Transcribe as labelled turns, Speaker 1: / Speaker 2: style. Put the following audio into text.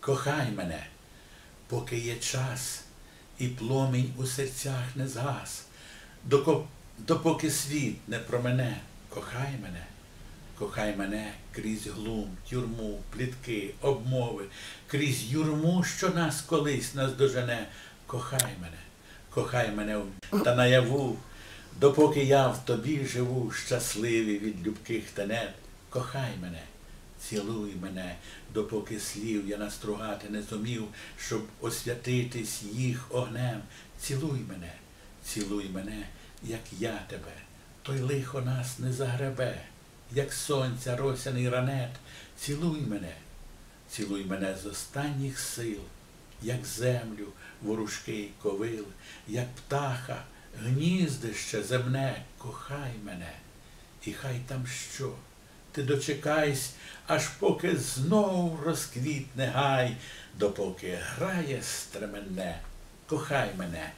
Speaker 1: кохай мене, поки є час, і пломінь у серцях не згас, допоки світ не промене, кохай мене, кохай мене крізь глум, тюрму, плітки, обмови, крізь юрму, що нас колись наздожене, кохай мене, кохай мене та наяву, допоки я в тобі живу, щасливий від любких тенет, кохай мене. Цілуй мене, допоки слів я настругати не зумів, щоб освятитись їх огнем. Цілуй мене, цілуй мене, як я тебе, той лихо нас не загребе, як сонця росяний ранет. Цілуй мене, цілуй мене з останніх сил, як землю ворушки й ковил, як птаха, гніздище земне, кохай мене, і хай там що. Ти дочекайсь, аж поки знов розквітне гай, допоки грає стременне, кохай мене,